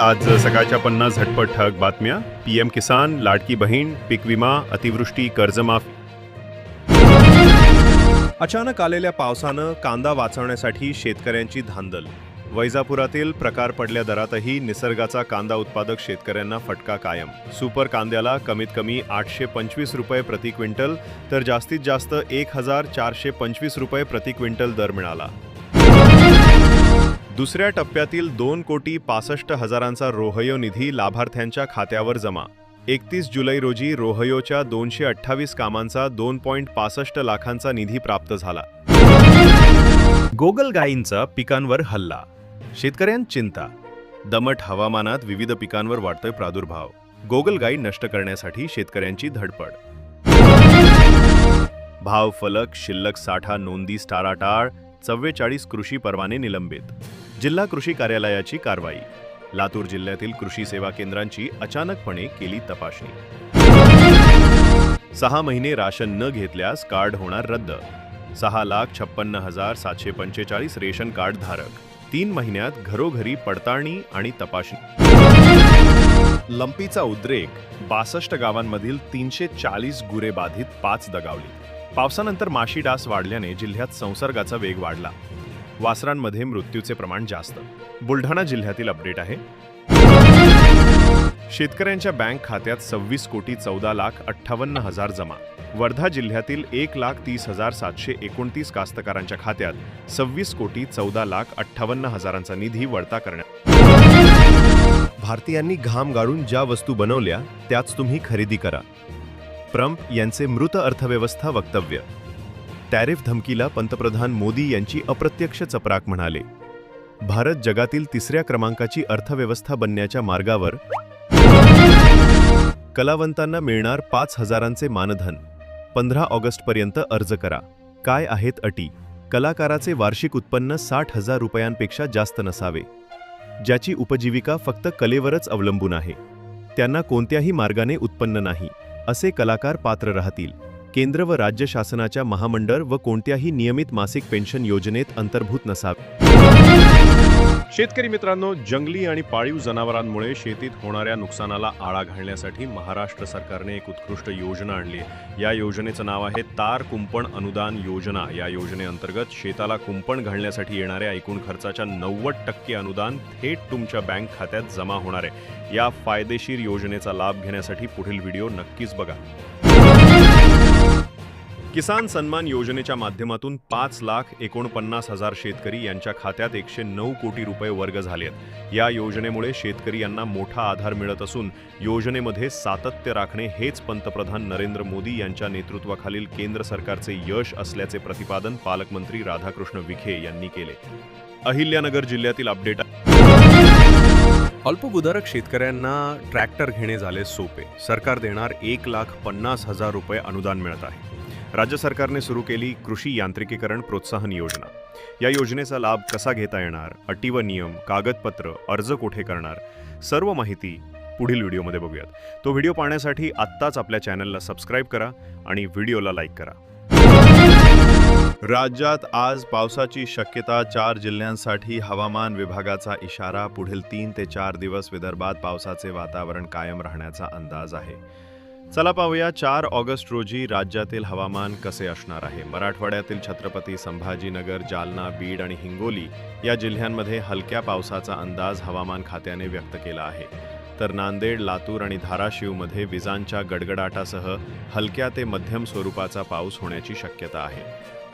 आज सकाळच्या पन्नास झटपट ठळक बातम्या. पी एम किसान लाडकी बहीण पीक विमा अतिवृष्टी कर्जमाफी. अचानक आलेल्या पावसानं कांदा वाचवण्यासाठी शेतकऱ्यांची धांदल. वैजापुरातील प्रकार पडल्या दरातही निसर्गाचा कांदा उत्पादक शेतकऱ्यांना फटका कायम. सुपर कांद्याला कमीत कमी आठशे पंचवीस रुपये प्रति क्विंटल तर जास्तीत जास्त एक हजार चारशे पंचवीस रुपये प्रति क्विंटल दर मिळाला. दुसऱ्या टप्प्यातील दोन कोटी पासष्ट हजारांचा रोहयो निधी लाभार्थ्यांच्या खात्यावर जमा. एकतीस जुलै रोजी रोहयोच्या दोनशे अठ्ठावीस कामांचा दोन पॉईंट पासष्ट लाखांचा निधी प्राप्त झाला. गोगल गायींचा पिकांवर हल्ला. शेतकऱ्यांत चिंता. दमट हवामानात विविध पिकांवर वाढतोय प्रादुर्भाव. गोगल नष्ट करण्यासाठी शेतकऱ्यांची धडपड. भाव फलक शिल्लक साठा नोंदी स्टाराटाळ चव्वेचाळीस कृषी परवाने निलंबित. जिल्हा कृषी कार्यालयाची कारवाई. लातूर जिल्ह्यातील कृषी सेवा केंद्रांची अचानकपणे केली तपासणी. सहा महिने राशन न घेतल्यास कार्ड होणार रद्द. सहा लाख छप्पन्न हजार सातशे पंचेचाळीस रेशन कार्ड धारक. तीन महिन्यात घरोघरी पडताळणी आणि तपासणी. लंपीचा उद्रेक. बासष्ट गावांमधील तीनशे चाळीस गुरे बाधित पाच दगावली. पावसानंतर माशी डास वाढल्याने जिल्ह्यात संसर्गाचा वेग वाढला. वासरांमध्ये मृत्यूचे प्रमाण जास्त. बुलढाणा जिल्ह्यातील अपडेट आहे. शेतकऱ्यांच्या बँक खात्यात सव्वीस कोटी चौदा लाख अठ्ठावन्न हजार जमा. वर्धा जिल्ह्यातील एक लाख तीस हजार सातशे एकोणतीस कास्तकारांच्या खात्यात सव्वीस कोटी चौदा लाख अठ्ठावन्न हजारांचा निधी वळता करण्यात भारतीयांनी घाम गाळून ज्या वस्तू बनवल्या त्याच तुम्ही खरेदी करा. ट्रम्प यांचे मृत अर्थव्यवस्था वक्तव्य. टॅरिफ धमकीला पंतप्रधान मोदी यांची अप्रत्यक्ष चपराक म्हणाले. भारत जगातील तिसऱ्या क्रमांकाची अर्थव्यवस्था बनण्याच्या मार्गावर कलावंतांना मिळणार पाच हजारांचे मानधन. पंधरा ऑगस्टपर्यंत अर्ज करा. काय आहेत अटी? कलाकाराचे वार्षिक उत्पन्न साठ हजार रुपयांपेक्षा जास्त नसावे. ज्याची उपजीविका फक्त कलेवरच अवलंबून आहे. त्यांना कोणत्याही मार्गाने उत्पन्न नाही असे कलाकार पात्र राहतील. केंद्र व राज्य शासनाच्या महामंडळ व कोणत्याही नियमित मासिक पेन्शन योजनेत अंतर्भूत नसावे. शेतकरी मित्रांनो जंगली आणि पाळीव जनावरांमुळे शेतीत होणाऱ्या नुकसानाला आळा घालण्यासाठी महाराष्ट्र सरकारने एक उत्कृष्ट योजना आणली आहे. या योजनेचं नाव आहे तार कुंपण अनुदान योजना. या योजनेअंतर्गत शेताला कुंपण घालण्यासाठी येणाऱ्या एकूण खर्चाच्या नव्वद टक्के अनुदान थेट तुमच्या बँक खात्यात जमा होणार आहे. या फायदेशीर योजनेचा लाभ घेण्यासाठी पुढील व्हिडिओ नक्कीच बघा. किसान सन्मान योजनेच्या माध्यमातून पाच लाख एकोणपन्नास हजार शेतकरी यांच्या खात्यात एकशे नऊ कोटी रुपये वर्ग झाले आहेत. या योजनेमुळे शेतकरी यांना मोठा आधार मिळत असून योजनेमध्ये सातत्य राखणे हेच पंतप्रधान नरेंद्र मोदी यांच्या नेतृत्वाखालील केंद्र सरकारचे यश असल्याचे प्रतिपादन पालकमंत्री राधाकृष्ण विखे यांनी केले. अहिल्यानगर जिल्ह्यातील अपडेट अल्पभूधारक शेतकऱ्यांना ट्रॅक्टर घेणे झाले सोपे. सरकार देणार एक लाख पन्नास हजार रुपये अनुदान मिळत आहे. राज्य सरकारने सुरू केली कृषी यांत्रिकीकरण प्रोत्साहन योजना. या योजनेचा लाभ कसा घेता येणार? अटी व नियम कागदपत्र अर्ज कुठे करणार? सर्व माहिती पुढील व्हिडिओमध्ये बघूयात. तो व्हिडिओ पाहण्यासाठी आत्ताच आपल्या चॅनलला सबस्क्राईब करा आणि व्हिडिओला लाईक करा. राज्यात आज पावसाची शक्यता चार जिल्ह्यांसाठी हवामान विभागाचा इशारा. पुढील तीन ते चार दिवस विदर्भात पावसाचे वातावरण कायम राहण्याचा अंदाज आहे. चला पाहूया चार ऑगस्ट रोजी राज्यातील हवामान कसे असणार आहे? मराठवाड्यातील छत्रपती संभाजीनगर जालना बीड आणि हिंगोली या जिल्ह्यांमध्ये हलक्या पावसाचा अंदाज हवामान खात्याने व्यक्त केला आहे. तर नांदेड लातूर आणि धाराशिवमध्ये विजांच्या गडगडाटासह हलक्या ते मध्यम स्वरूपाचा पाऊस होण्याची शक्यता आहे.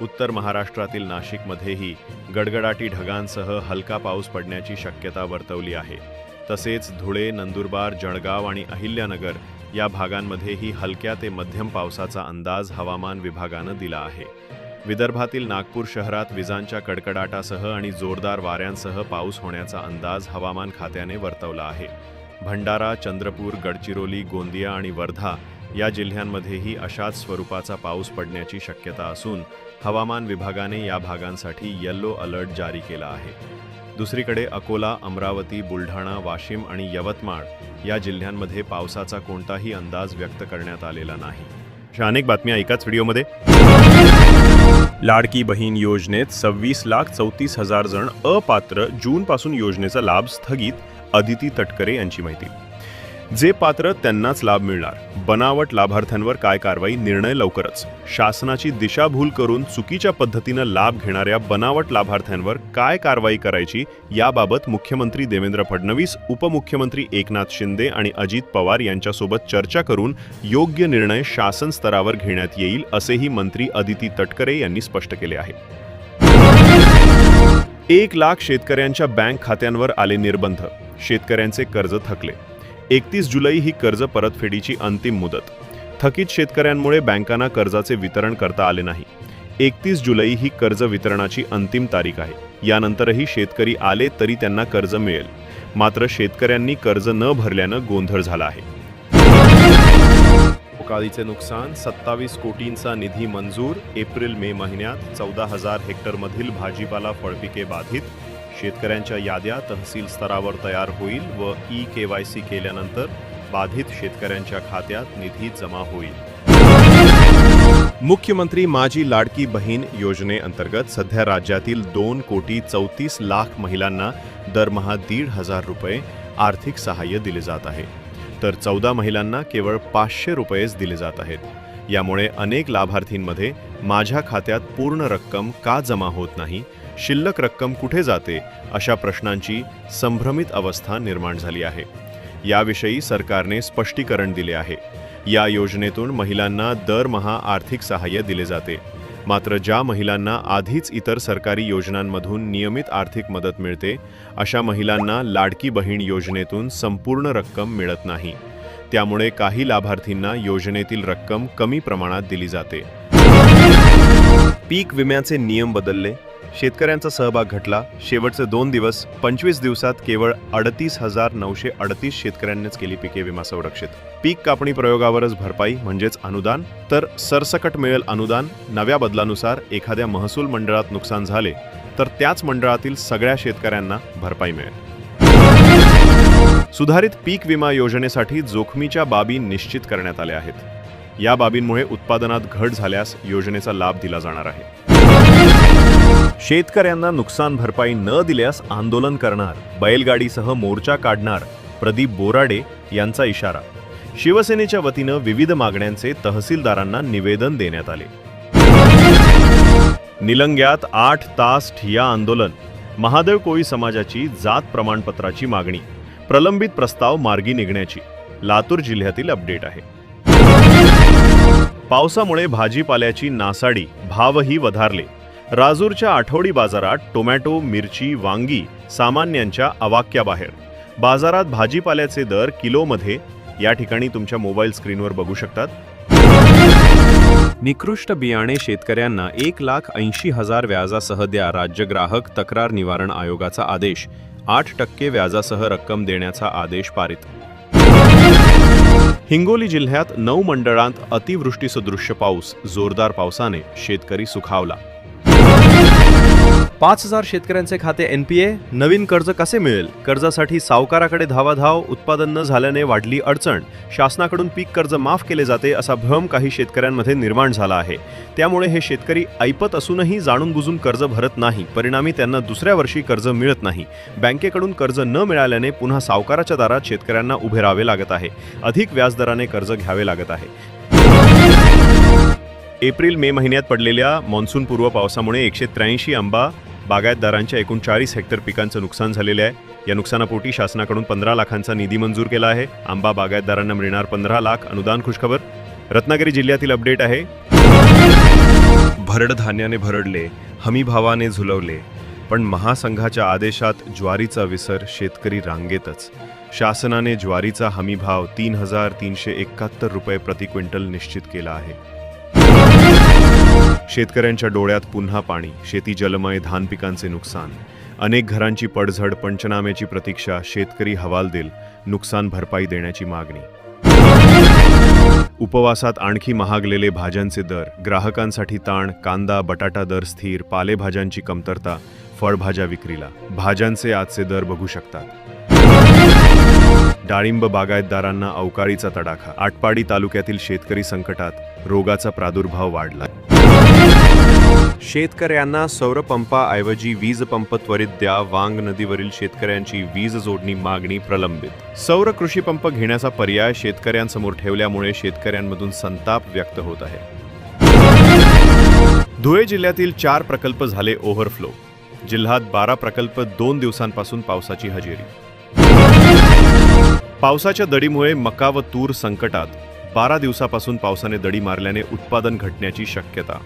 उत्तर महाराष्ट्रातील नाशिकमध्येही गडगडाटी ढगांसह हलका पाऊस पडण्याची शक्यता वर्तवली आहे. तसेच धुळे नंदुरबार जळगाव आणि अहिल्यानगर या भागांमध्येही हलक्या ते मध्यम पावसाचा अंदाज हवामान विभागानं दिला आहे. विदर्भातील नागपूर शहरात विजांच्या कडकडाटासह आणि जोरदार वाऱ्यांसह पाऊस होण्याचा अंदाज हवामान खात्याने वर्तवला आहे. भंडारा चंद्रपूर गडचिरोली गोंदिया आणि वर्धा या जिल्ह्यांमध्येही अशाच स्वरूपाचा पाऊस पडण्याची शक्यता असून हवामान विभागाने या भागांसाठी येल्लो अलर्ट जारी केला आहे. दुसरीकडे अकोला अमरावती बुलढाणा वाशिम आणि यवतमाळ या जिल्ह्यांमध्ये पावसाचा कोणताही अंदाज व्यक्त करण्यात आलेला नाही. अशा अनेक बातम्या एकाच व्हिडिओमध्ये. लाडकी बहीण योजनेत सव्वीस लाख चौतीस हजार जण अपात्र जूनपासून योजनेचा लाभ स्थगित अदिती तटकरे यांची माहिती. जे पात्र त्यांनाच लाभ मिळणार. बनावट लाभार्थ्यांवर काय कारवाई? निर्णय लवकरच. शासनाची दिशाभूल करून चुकीच्या पद्धतीनं लाभ घेणाऱ्या बनावट लाभार्थ्यांवर काय कारवाई करायची? याबाबत मुख्यमंत्री देवेंद्र फडणवीस उपमुख्यमंत्री एकनाथ शिंदे आणि अजित पवार यांच्यासोबत चर्चा करून योग्य निर्णय शासन स्तरावर घेण्यात येईल असेही मंत्री अदिती तटकरे यांनी स्पष्ट केले आहे. एक लाख शेतकऱ्यांच्या बँक खात्यांवर आले निर्बंध. शेतकऱ्यांचे कर्ज थकले. एकतीस जुलै ही कर्ज परतफेडीची अंतिम मुदत. थकीत शेतकऱ्यांमुळे बँकांना कर्जाचे वितरण करता आले नाही. एकतीस जुलै ही कर्ज वितरणाची अंतिम तारीख आहे. यानंतरही शेतकरी आले तरी त्यांना कर्ज मिळेल. मात्र शेतकऱ्यांनी कर्ज न भरल्यानं गोंधळ झाला आहे. अवकाळीचे नुकसान सत्तावीस कोटींचा निधी मंजूर एप्रिल मे महिन्यात चौदा हजार हेक्टरमधील भाजीपाला फळपिके बाधित शेतकऱ्यांच्या याद्या तहसील स्तरावर तयार होईल व ई के वाय सी केल्यानंतर बाधित शेतकऱ्यांच्या खात्यात निधी जमा होईल. मुख्यमंत्री माझी लाडकी बहीण योजनेअंतर्गत सध्या राज्यातील दोन कोटी चौतीस लाख महिलांना दरमहा दीड हजार रुपये आर्थिक सहाय्य दिले जात आहे. तर चौदा महिलांना केवळ पाचशे रुपयेच दिले जात आहेत. यामुळे अनेक लाभार्थींमध्ये माझ्या खात्यात पूर्ण रक्कम का जमा होत नाही? शिल्लक रक्कम कुठे जाते अशा प्रश्नांची संभ्रमित अवस्था निर्माण झाली आहे. याविषयी सरकारने स्पष्टीकरण दिले आहे. या योजनेतून महिलांना दरमहा आर्थिक सहाय्य दिले जाते. मात्र ज्या महिलांना आधीच इतर सरकारी योजनांमधून नियमित आर्थिक मदत मिळते अशा महिलांना लाडकी बहीण योजनेतून संपूर्ण रक्कम मिळत नाही. त्यामुळे काही लाभार्थींना योजनेतील रक्कम कमी प्रमाणात दिली जाते. पीक विम्याचे नियम बदलले शेतकऱ्यांचा सहभाग घटला. शेवटचे दोन दिवस पंचवीस दिवसात केवळ अडतीस हजार नऊशे अडतीस शेतकऱ्यांनीच केली पिके विमा संरक्षित. पीक कापणी प्रयोगावरच भरपाई म्हणजेच अनुदान. तर सरसकट मिळेल अनुदान. नव्या बदलानुसार एखाद्या महसूल मंडळात नुकसान झाले तर त्याच मंडळातील सगळ्या शेतकऱ्यांना भरपाई मिळेल. सुधारित पीक विमा योजनेसाठी जोखमीच्या बाबी निश्चित करण्यात आल्या आहेत. या बाबींमुळे उत्पादनात घट झाल्यास योजनेचा लाभ दिला जाणार आहे. शेतकऱ्यांना नुकसान भरपाई न दिल्यास आंदोलन करणार बैलगाडीसह मोर्चा काढणार प्रदीप बोराडे यांचा इशारा. शिवसेनेच्या वतीनं विविध मागण्यांचे तहसीलदारांना निवेदन देण्यात आले. निलंग्यात आठ तास ठिया आंदोलन महादेव कोळी समाजाची जात प्रमाणपत्राची मागणी प्रलंबित प्रस्ताव मार्गी निघण्याची लातूर जिल्ह्यातील अपडेट आहे. पावसामुळे भाजीपाल्याची नासाडी भावही वधारले. राजूरच्या आठवडी बाजारात टोमॅटो मिरची वांगी सामान्यांच्या अवाक्याबाहेर. बाजारात भाजीपाल्याचे दर किलोमध्ये. या ठिकाणी तुमच्या मोबाईल स्क्रीनवर बघू शकतात. निकृष्ट बियाणे शेतकऱ्यांना एक लाख ऐंशी हजार व्याजासह द्या राज्य ग्राहक तक्रार निवारण आयोगाचा आदेश. आठ टक्के व्याजासह रक्कम देण्याचा आदेश पारित. हिंगोली जिल्ह्यात नऊ मंडळांत अतिवृष्टीसदृश्य पाऊस जोरदार पावसाने शेतकरी सुखावला. पाच हजार शेतकऱ्यांचे खाते एनपीए नवीन कर्ज कसे मिळेल? कर्जासाठी सावकाराकडे धावाधाव उत्पादन न झाल्याने वाढली अडचण. शासनाकडून पीक कर्ज माफ केले जाते असा भ्रम काही शेतकऱ्यांमध्ये निर्माण झाला आहे. त्यामुळे हे शेतकरी ऐपत असूनही जाणून बुजून कर्ज भरत नाही. परिणामी त्यांना दुसऱ्या वर्षी कर्ज मिळत नाही. बँकेकडून कर्ज न मिळाल्याने पुन्हा सावकाराच्या दारात शेतकऱ्यांना उभे राहावे लागत आहे. अधिक व्याजदराने कर्ज घ्यावे लागत आहे. एप्रिल मे महिन्यात पडलेल्या मान्सूनपूर्व पावसामुळे एकशे त्र्याऐंशी आंबा बागायतदारांच्या एकूण चाळीस हेक्टर पिकांचं नुकसान झालेले आहे. या नुकसानापोटी शासनाकडून पंधरा लाखांचा निधी मंजूर केला आहे. आंबा बागायतदारांना मिळणार पंधरा लाख. अनुदान खुशखबर. रत्नागिरी जिल्ह्यातील अपडेट आहे. भरड धान्याने भरडले हमीभावाने झुलवले पण महासंघाच्या आदेशात ज्वारीचा विसर शेतकरी रांगेतच. शासनाने ज्वारीचा हमीभाव तीन हजार तीनशे एकाहत्तर रुपये प्रति क्विंटल निश्चित केला आहे. शेतकऱ्यांच्या डोळ्यात पुन्हा पाणी शेती जलमय धान पिकांचे नुकसान. अनेक घरांची पडझड पंचनाम्याची प्रतीक्षा शेतकरी हवालदिल नुकसान भरपाई देण्याची मागणी. उपवासात आणखी महागलेले भाज्यांचे दर ग्राहकांसाठी ताण कांदा बटाटा दर स्थिर पालेभाज्यांची कमतरता फळभाज्या विक्रीला. भाज्यांचे आजचे दर बघू शकतात. डाळिंब बागायतदारांना अवकाळीचा तडाखा. आटपाडी तालुक्यातील शेतकरी संकटात रोगाचा प्रादुर्भाव वाढला. शेतकऱ्यांना सौरपंपाऐवजी वीज पंप त्वरित द्या वांग नदीवरील शेतकऱ्यांची वीज जोडणी मागणी प्रलंबित. सौर कृषी पंप घेण्याचा पर्याय शेतकऱ्यांसमोर ठेवल्यामुळे शेतकऱ्यांमधून संताप व्यक्त होत आहे. धुळे जिल्ह्यातील चार प्रकल्प झाले ओव्हरफ्लो. जिल्ह्यात बारा प्रकल्प दोन दिवसांपासून पावसाची हजेरी. पावसाच्या दडीमुळे मका व तूर संकटात बारा दिवसापासून पावसाने दडी मारल्याने उत्पादन घटण्याची शक्यता.